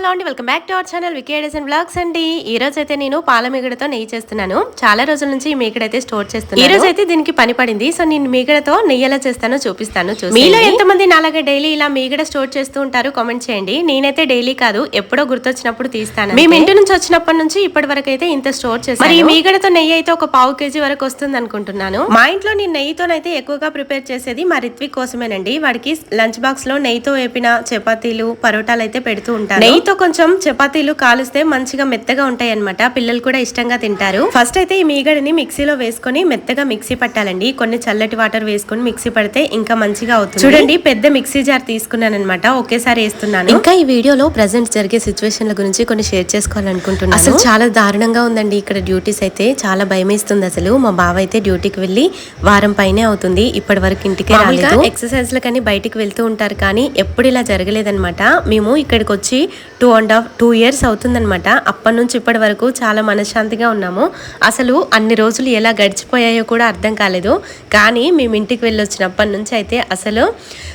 Hello అండి welcome back to our channel వికేడెస్ and blogs అండి. ఈ రోజు అయితే నేను పాల మీగడతో నెయ్యి చేస్తున్నాను. చాలా రోజుల నుంచి ఈ మీగడ అయితే స్టోర్ చేస్తున్నాను. ఈ రోజు అయితే దీనికి పని పడింది. సో నేను మీగడతో నెయ్యి ఎలా చేస్తానో చూపిస్తాను. మీలో ఎంతమంది నాలాగా డైలీ ఇలా మీగడ స్టోర్ చేస్తూ ఉంటారు కామెంట్ చేయండి. నేనైతే డైలీ కాదు ఎప్పుడో గుర్తొచ్చినప్పుడు తీస్తాను మేము ఇంటి నుంచి వచ్చినప్పటి నుంచి ఇప్పటి వరకు అయితే ఇంత స్టోర్ చేస్తాను మరి ఈ మీగడతో నెయ్యి అయితే ఒక పావు కేజీ వరకు వస్తుంది అనుకుంటున్నాను. మా ఇంట్లో నేను నెయ్యితోనైతే ఎక్కువగా ప్రిపేర్ చేసేది మా రిత్విక్ కోసమేనండి. వాడికి లంచ్ బాక్స్లో నెయ్యితో వేపిన చపాతీలు పరోటాలు అయితే పెడుతూ ఉంటాను నెయ్యితో కొంచెం చపాతీలు కాలుస్తే మంచిగా మెత్తగా ఉంటాయి అనమాట పిల్లలు కూడా ఇష్టంగా తింటారు. ఫస్ట్ అయితే ఈ మీగడని మిక్సీలో వేసుకొని మెత్తగా మిక్సీ పట్టాలండి. కొన్ని చల్లటి వాటర్ వేసుకొని మిక్సీ పడితే ఇంకా మంచిగా అవుతుంది. చూడండి. పెద్ద మిక్సీ జార్ తీసుకున్నాను అనమాట ఒకేసారి వేస్తున్నాను. ఇంకా ఈ వీడియోలో ప్రెసెంట్ జరిగే సిచ్యువేషన్ల గురించి కొన్ని షేర్ చేసుకోవాలనుకుంటున్నాను. అసలు చాలా దారుణంగా ఉందండి ఇక్కడ డ్యూటీస్ అయితే. చాలా భయమేస్తుంది అసలు. మా బావ అయితే డ్యూటీకి వెళ్ళి వారం పైనే అవుతుంది. ఇప్పటి వరకు ఇంటికి రాలేదు. ఎక్సర్సైజ్ కానీ బయటికి వెళ్తూ ఉంటారు కానీ ఎప్పుడు ఇలా జరగలేదన్నమాట. మేము ఇక్కడికి వచ్చి two and half two years అవుతుందనమాట అప్పటి నుంచి ఇప్పటి వరకు చాలా మనశ్శాంతిగా ఉన్నాము. అసలు అన్ని రోజులు ఎలా గడిచిపోయాయో కూడా అర్థం కాలేదు. కానీ మేము ఇంటికి వెళ్ళొచ్చినప్పటి నుంచి అయితే అసలు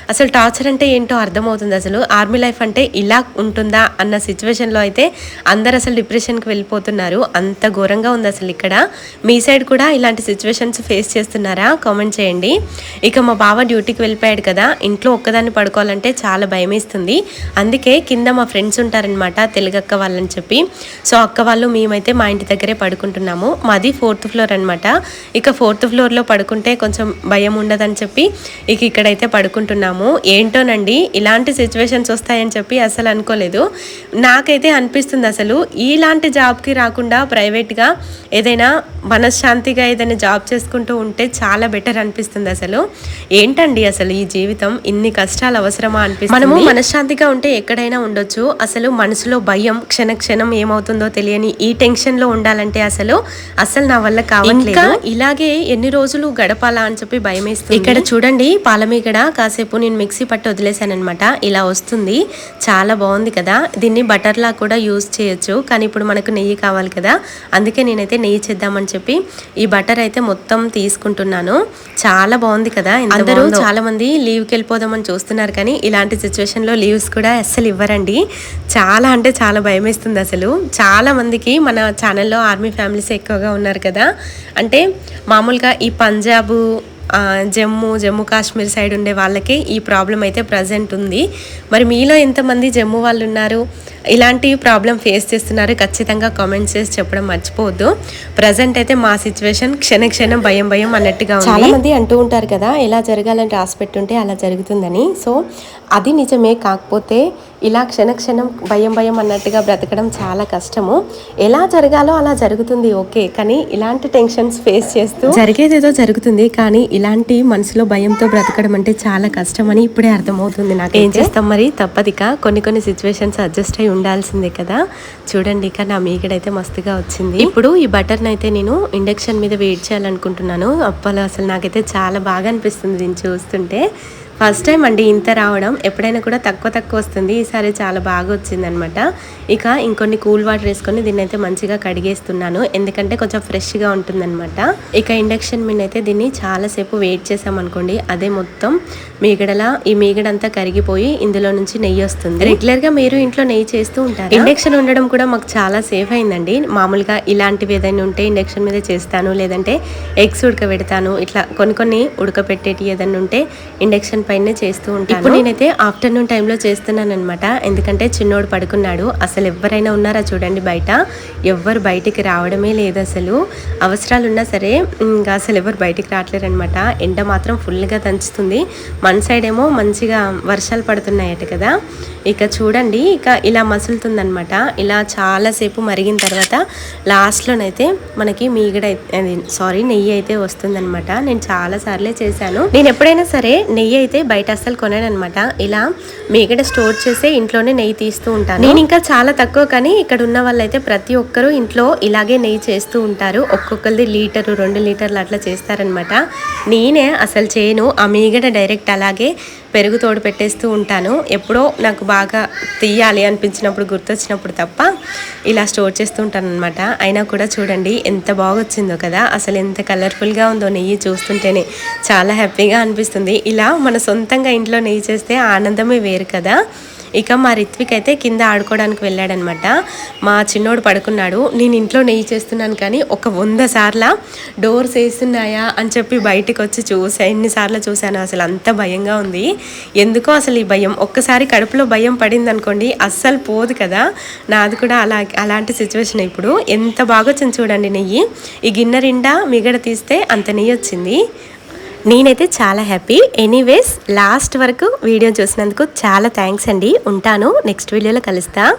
అసలు టార్చర్ అంటే ఏంటో అర్థమవుతుంది అసలు. ఆర్మీ లైఫ్ అంటే ఇలా ఉంటుందా అన్న సిచ్యువేషన్లో అయితే అందరు అసలు డిప్రెషన్కి వెళ్ళిపోతున్నారు. అంత ఘోరంగా ఉంది అసలు ఇక్కడ. మీ సైడ్ కూడా ఇలాంటి సిచ్యువేషన్స్ ఫేస్ చేస్తున్నారా? కామెంట్ చేయండి. ఇక మా బావ డ్యూటీకి వెళ్ళిపోయాడు కదా. ఇంట్లో ఒక్కదాన్ని పడుకోవాలంటే చాలా భయమేస్తుంది. అందుకే కింద మా ఫ్రెండ్స్ ఉంటారనమాట తెలుగక్క వాళ్ళని చెప్పి. సో అక్క వాళ్ళు మేమైతే మా ఇంటి దగ్గరే పడుకుంటున్నాము. మాది ఫోర్త్ ఫ్లోర్ అనమాట ఇక ఫోర్త్ ఫ్లోర్లో పడుకుంటే కొంచెం భయం ఉండదని చెప్పి ఇక ఇక్కడైతే పడుకుంటున్నాము. ఏంటోనండి ఇలాంటి సిచ్యువేషన్స్ వస్తాయని చెప్పి అసలు అనుకోలేదు. నాకైతే అనిపిస్తుంది అసలు ఇలాంటి జాబ్కి రాకుండా ప్రైవేట్గా ఏదైనా మనశ్శాంతిగా ఏదైనా జాబ్ చేసుకుంటూ ఉంటే చాలా బెటర్ అనిపిస్తుంది అసలు. ఏంటండి అసలు ఈ జీవితం? ఇన్ని కష్టాలు అవసరమా అనిపిస్తుంది? మనము మనశ్శాంతిగా ఉంటే ఎక్కడైనా ఉండొచ్చు. అసలు మనసులో భయం క్షణ క్షణం ఏమవుతుందో తెలియని ఈ టెన్షన్లో ఉండాలంటే అసలు అసలు నా వల్ల కావట్లేదు. ఇలాగే ఎన్ని రోజులు గడపాలా అని చెప్పి భయం ఇక్కడ చూడండి పాలమీగడ కాసేపు నేను మిక్సీ పట్టి వదిలేసానమాట ఇలా వస్తుంది. చాలా బాగుంది కదా. దీన్ని బటర్ లా కూడా యూజ్ చేయొచ్చు. కానీ ఇప్పుడు మనకు నెయ్యి కావాలి కదా. అందుకే నేనైతే నెయ్యి చేద్దామని చెప్పి ఈ బటర్ అయితే మొత్తం తీసుకుంటున్నాను. చాలా బాగుంది కదా. అందరూ చాలా మంది లీవ్కి వెళ్ళిపోదామని చూస్తున్నారు కానీ ఇలాంటి సిచ్యువేషన్లో లీవ్స్ కూడా అస్సలు ఇవ్వరండి. చాలా అంటే చాలా భయం వేస్తుంది అసలు. చాలా మందికి మన ఛానల్లో ఆర్మీ ఫ్యామిలీస్ ఎక్కువగా ఉన్నారు కదా. అంటే మామూలుగా ఈ పంజాబ్ జమ్మూ జమ్మూ కాశ్మీర్ సైడ్ ఉండే వాళ్ళకి ఈ ప్రాబ్లం అయితే ప్రజెంట్ ఉంది. మరి మీలో ఎంతమంది జమ్మూ వాళ్ళు ఉన్నారు? ఇలాంటి ప్రాబ్లం ఫేస్ చేస్తున్నారు ఖచ్చితంగా కామెంట్స్ చేసి చెప్పడం మర్చిపోవద్దు. ప్రజెంట్ అయితే మా సిచ్యువేషన్ క్షణ క్షణం భయం భయం అన్నట్టుగా చాలా మంది అంటూ ఉంటారు కదా ఎలా జరగాలని రాసి పెట్టుంటే అలా జరుగుతుందని. సో అది నిజమే కాకపోతే ఇలా క్షణ క్షణం భయం భయం అన్నట్టుగా బ్రతకడం చాలా కష్టము. ఎలా జరగాలో అలా జరుగుతుంది ఓకే. కానీ ఇలాంటి టెన్షన్స్ ఫేస్ చేస్తూ జరిగేదేదో జరుగుతుంది కానీ ఇలాంటి మనసులో భయంతో బ్రతకడం అంటే చాలా కష్టం అని ఇప్పుడే అర్థమవుతుంది నాకు ఏం చేస్తాం మరి? తప్పదిక. కొన్ని కొన్ని సిచ్యువేషన్స్ అడ్జస్ట్ అయి ఉండాల్సిందే కదా. చూడండి ఇక నా మీగడైతే మస్తుగా వచ్చింది. ఇప్పుడు ఈ బటర్ని అయితే నేను ఇండక్షన్ మీద వేడి చేయాలనుకుంటున్నాను. అప్పలో అసలు నాకైతే చాలా బాగా అనిపిస్తుంది దీన్ని చూస్తుంటే. ఫస్ట్ టైం అండి ఇంత రావడం. ఎప్పుడైనా కూడా తక్కువ తక్కువ వస్తుంది. ఈసారి చాలా బాగా వచ్చిందనమాట ఇక ఇంకొన్ని కూల్ వాటర్ వేసుకొని దీన్ని అయితే మంచిగా కడిగేస్తున్నాను. ఎందుకంటే కొంచెం ఫ్రెష్గా ఉంటుందన్నమాట. ఇక ఇండక్షన్ మీద అయితే దీన్ని చాలాసేపు వెయిట్ చేసామనుకోండి అదే మొత్తం మీగడలా ఈ మీగడంతా కరిగిపోయి ఇందులో నుంచి నెయ్యి వస్తుంది. రెగ్యులర్గా మీరు ఇంట్లో నెయ్యి చేస్తూ ఉంటారు? ఇండక్షన్ ఉండడం కూడా మాకు చాలా సేఫ్ అయిందండి. మామూలుగా ఇలాంటివి ఏదైనా ఉంటే ఇండక్షన్ మీద చేస్తాను. లేదంటే ఎగ్స్ ఉడకబెడతాను. ఇట్లా కొన్ని కొన్ని ఉడకబెట్టేటి ఏదైనా ఉంటే ఇండక్షన్ పైనే చేస్తూ ఉంటాను. ఇప్పుడు నేనైతే ఆఫ్టర్నూన్ టైంలో చేస్తున్నాను అనమాట ఎందుకంటే చిన్నోడు పడుకున్నాడు. అసలు ఎవరైనా ఉన్నారా చూడండి బయట. ఎవ్వరు బయటికి రావడమే లేదు అసలు. అవసరాలు ఉన్నా సరే ఇంకా అసలు ఎవరు బయటికి రావట్లేరు అనమాట ఎండ మాత్రం ఫుల్గా దంచుతుంది. మన సైడ్ ఏమో మంచిగా వర్షాలు పడుతున్నాయట కదా. ఇక చూడండి ఇక ఇలా మసులుతుందనమాట ఇలా చాలాసేపు మరిగిన తర్వాత లాస్ట్లోనైతే మనకి మీగడ సారీ నెయ్యి అయితే వస్తుందనమాట నేను చాలా సార్లే చేశాను. నేను ఎప్పుడైనా సరే నెయ్యి అయితే బయట అస్సలు కొనాను అనమాట ఇలా మీగడ స్టోర్ చేసే ఇంట్లోనే నెయ్యి తీస్తూ ఉంటాను. నేను ఇంకా చాలా తక్కువ కానీ ఇక్కడ ఉన్న వాళ్ళైతే ప్రతి ఒక్కరూ ఇంట్లో ఇలాగే నెయ్యి చేస్తూ ఉంటారు. ఒక్కొక్కరిది లీటరు రెండు లీటర్లు అట్లా చేస్తారనమాట నేనే అసలు చేయను. ఆ మీగడ డైరెక్ట్ అలాగే పెరుగు తోడు పెట్టేస్తూ ఉంటాను. ఎప్పుడో నాకు బాగా తీయాలి అనిపించినప్పుడు గుర్తొచ్చినప్పుడు తప్ప ఇలా స్టోర్ చేస్తూ ఉంటాను అనమాట అయినా కూడా చూడండి ఎంత బాగా వచ్చిందో కదా! అసలు ఎంత కలర్ఫుల్గా ఉందో నెయ్యి చూస్తుంటేనే చాలా హ్యాపీగా అనిపిస్తుంది. ఇలా మన సొంతంగా ఇంట్లో నెయ్యి చేస్తే ఆనందమే వేరు కదా! ఇక మా రిత్విక్ అయితే కింద ఆడుకోవడానికి వెళ్ళాడనమాట. మా చిన్నోడు పడుకున్నాడు. నేను ఇంట్లో నెయ్యి చేస్తున్నాను కానీ ఒక వంద సార్ల డోర్స్ వేస్తున్నాయా అని చెప్పి బయటకు వచ్చి చూసా. ఎన్నిసార్లు చూశాను అసలు అంత భయంగా ఉంది. ఎందుకో అసలు ఈ భయం. ఒక్కసారి కడుపులో భయం పడింది అనుకోండి అస్సలు పోదు కదా. నాది కూడా అలా అలాంటి సిచ్యువేషన్ ఇప్పుడు. ఎంత బాగా వచ్చింది చూడండి నెయ్యి. ఈ గిన్నె నిండా మిగడ తీస్తే అంత నెయ్యి వచ్చింది. నేనైతే చాలా హ్యాపీ. ఎనీవేస్ లాస్ట్ వరకు వీడియో చూసినందుకు చాలా థ్యాంక్స్ అండి. ఉంటాను. నెక్స్ట్ వీడియోలో కలుస్తా.